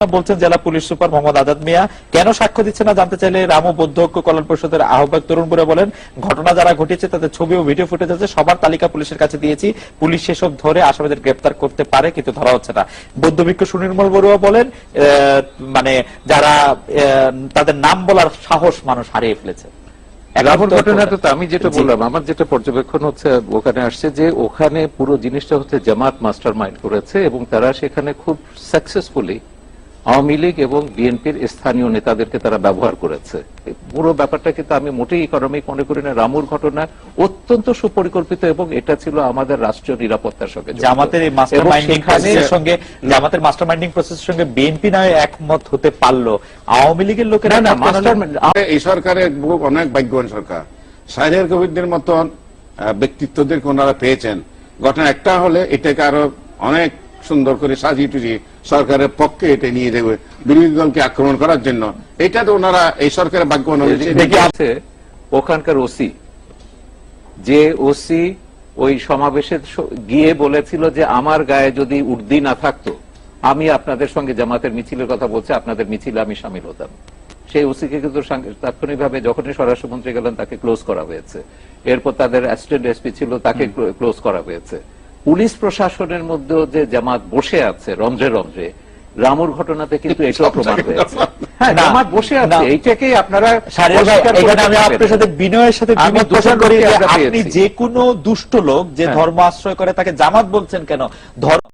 বলছেন জেলা police super Mohammad Azad Mia. কেন সাক্ষ্য দিচ্ছে না জানতে চাইলে রামু বৌদ্ধ ঐক্য কল্যাণ পরিষদের আহ্বায়ক তরুণপুরে বলেন ঘটনা যারা ঘটেছে তাদের ছবি ও ভিডিও ফুটেজ আছে সবার তালিকা পুলিশের কাছে দিয়েছি। পুলিশ সেসব ধরে আসামিদের গ্রেপ্তার করতে পারে কিন্তু ধরা হচ্ছে না। বৌদ্ধ ভিক্ষু সুনির্মল বড়ুয়া বলেন মানে যারা তাদের নাম বলার সাহস মানুষ হারিয়ে ফেলেছে। রাবণ ঘটনাটা তো আমি যেটা বললাম আমার যেটা পর্যবেক্ষণ হচ্ছে ওখানে আসছে যে ওখানে পুরো জিনিসটা হচ্ছে জামাত মাস্টার মাইন্ড করেছে এবং তারা সেখানে খুব সাকসেসফুলি আওয়ামী লীগ এবং বিএনপির স্থানীয় নেতাদেরকে তারা ব্যবহার করেছে। পুরো ব্যাপারটা কিন্তু আমি মোটেই ইকোনমিক মনে করি না রামুর ঘটনা অত্যন্ত সুপরিকল্পিত এবং এটা ছিল আমাদের রাষ্ট্রীয় নিরাপত্তার সঙ্গে জামাতের এই মাস্টার মাইন্ডিং সেখানে- প্রসেসের সঙ্গে জামাতের মাস্টার মাইন্ডিং প্রসেসের সঙ্গে বিএনপি নয় একমত হতে পারল। আওয়ামী লীগের লোকেরা না না মাস্টার হলে- এই সরকারের অনেক ভাগ্যবান সরকার। সাহের কবিরদের মতন আহ, ব্যক্তিত্বদের ওনারা পেয়েছেন। ঘটনা একটা হলে এটাকে আরও অনেক সুন্দর করে সাজিয়ে টুজিয়ে সরকারের পক্ষে এটা নিয়ে যাবে বিরোধী দলকে আক্রমণ করার জন্য। এটা তো ওনারা এই সরকারের দেখে আছে ওখানকার ওসি। যে ওসি ওই সমাবেশে গিয়ে বলেছিল যে আমার গায়ে যদি উর্দি না থাকতো আমি আপনাদের সঙ্গে জামাতের মিছিলের কথা বলছি আপনাদের মিছিলে আমি সামিল হতাম। সেই ওসিকে কিন্তু সাং- তাৎক্ষণিকভাবে যখনই স্বরাষ্ট্রমন্ত্রী গেলেন তাকে ক্লোজ করা হয়েছে। এরপর তাদের অ্যাসিস্ট্যান্ট এসপি ছিল তাকে ক্লোজ করা হয়েছে। পুলিশ প্রশাসনের মধ্যেও যে জামাত বসে আছে রন্ধ্রে রন্ধ্রে রামুর ঘটনাতে কিন্তু এটাও প্রমাণ হয়েছে। হ্যাঁ জামাত বসে আছে। আপনারা আমি আপনার সাথে বিনয়ের সাথে আপনি যে কোনো দুষ্ট লোক যে হ্যাঁ। ধর্ম আশ্রয় করে তাকে জামাত বলছেন কেন? ধর্ম